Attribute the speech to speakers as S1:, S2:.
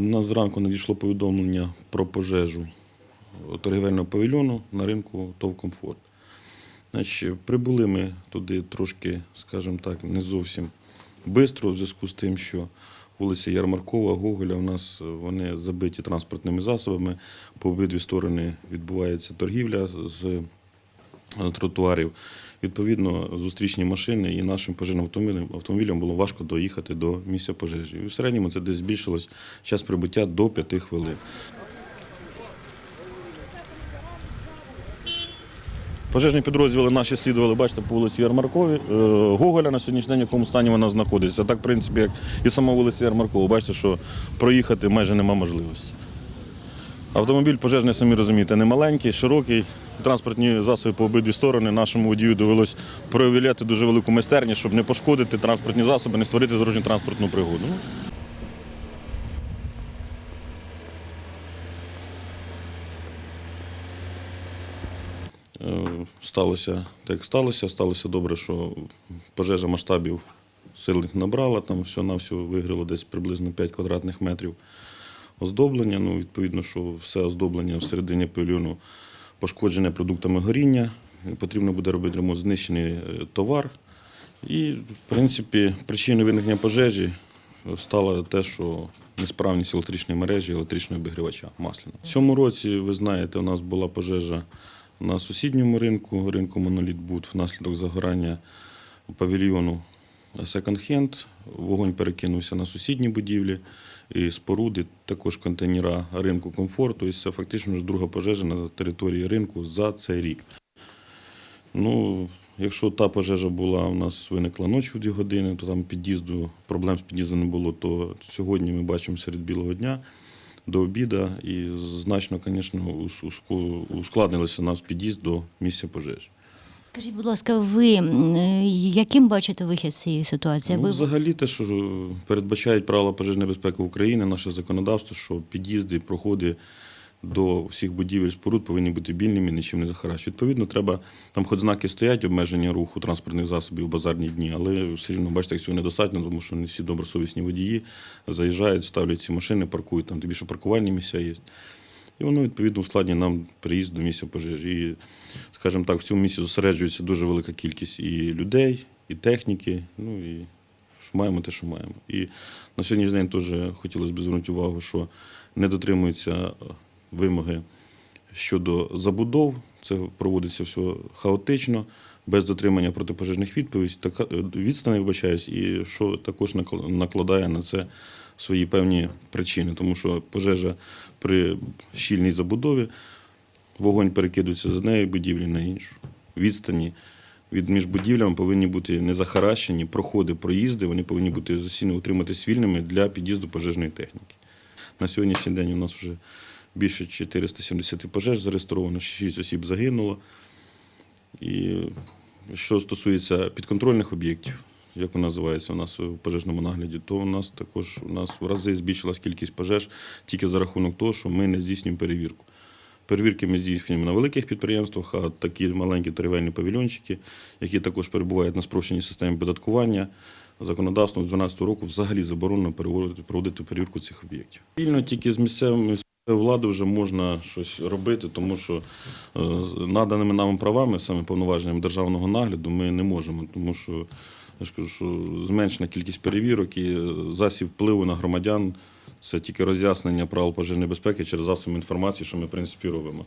S1: На зранку надійшло повідомлення про пожежу торгівельного павільйону на ринку ТОВ «Комфорт». Значить, прибули ми туди трошки, скажімо так, не зовсім швидко, в зв'язку з тим, що вулиця Ярмаркова, Гоголя у нас вони забиті транспортними засобами. По обидві сторони відбувається торгівля з тротуарів. Відповідно, зустрічні машини і нашим пожежним автомобілям, автомобілям було важко доїхати до місця пожежі. І в середньому це десь збільшилось час прибуття до 5 хвилин. Пожежні підрозділи наші слідували, бачите, по вулиці Ярмаркові. Е, Гоголя на сьогоднішній день, в якому стані вона знаходиться. Так, в принципі, як і сама вулиця Ярмаркова. Бачите, що проїхати майже нема можливості. Автомобіль пожежний, самі розумієте, не маленький, широкий. Транспортні засоби по обидві сторони. Нашому водію довелось проявляти дуже велику майстерність, щоб не пошкодити транспортні засоби, не створити дорожньо транспортну пригоду. Ну, Е, Сталося так, як сталося. Сталося добре, що пожежа масштабів сильних набрала, там все на все вигріло десь приблизно 5 квадратних метрів оздоблення. Ну, відповідно, що все оздоблення всередині павільйону пошкоджене продуктами горіння. Потрібно буде робити ремонт, знищений е, товар. І, в принципі, причиною виникнення пожежі стало те, що несправність електричної мережі, електричного обігрівача масляного. В цьому році, ви знаєте, у нас була пожежа на сусідньому ринку, ринку Моноліт Буд, внаслідок загорання павільйону Hand. Вогонь перекинувся на сусідні будівлі і споруди, також контейнера ринку комфорту. Тобто це фактично вже друга пожежа на території ринку за цей рік. Ну, якщо та пожежа була у нас виникла ночі в 2 години, то там під'їзду, проблем з під'їздом не було, то сьогодні ми бачимо серед білого дня до обіду і значно, звісно, ускладнилося наш під'їзд до місця пожежі.
S2: Скажіть, будь ласка, ви е, яким бачите вихід з цієї ситуації?
S1: Ну, взагалі, те, що передбачають правила пожежної безпеки України, наше законодавство, що під'їзди, проходи до всіх будівель споруд повинні бути вільними, нічим не захаращені. Відповідно, треба там хоч знаки стоять обмеження руху транспортних засобів у базарні дні, але все рівно бачите, як цього недостатньо, тому що не всі добросовісні водії заїжджають, ставлять ці машини, паркують там, тим більше паркувальні місця є. І воно відповідно ускладнює нам приїзд до місця пожежі. І, скажімо так, в цьому місці зосереджується дуже велика кількість і людей, і техніки. Ну і що маємо те, що маємо. І на сьогоднішній день теж хотілося б звернути увагу, що не дотримуються вимоги щодо забудов. Це проводиться все хаотично, без дотримання протипожежних е, відстаней, вибачаюсь, і що також накладає на це свої певні причини, тому що пожежа при щільній забудові, вогонь перекидується з однієї будівлі на іншу. Відстані від між будівлями повинні бути не захаращені, проходи, проїзди, вони повинні бути засійно утриматись вільними для під'їзду пожежної техніки. На сьогоднішній день у нас вже більше 470 пожеж зареєстровано, 6 осіб загинуло. І що стосується підконтрольних об'єктів, як вони називаються у нас у пожежному нагляді, то у нас також у нас в рази збільшилась кількість пожеж тільки за рахунок того, що ми не здійснюємо перевірку. Перевірки ми здійснюємо на великих підприємствах, а такі маленькі торгівельні павільйончики, які також перебувають на спрощеній системі податкування, законодавством з 2012 року взагалі заборонено проводити перевірку цих об'єктів. Вільно тільки з місцевими влади вже можна щось робити, тому що е, наданими нам правами, саме повноваженням державного нагляду, ми не можемо, тому що я ж кажу, що зменшена кількість перевірок і е, засіб впливу на громадян це тільки роз'яснення правил пожежної безпеки через засоби інформації, що ми в принципі робимо.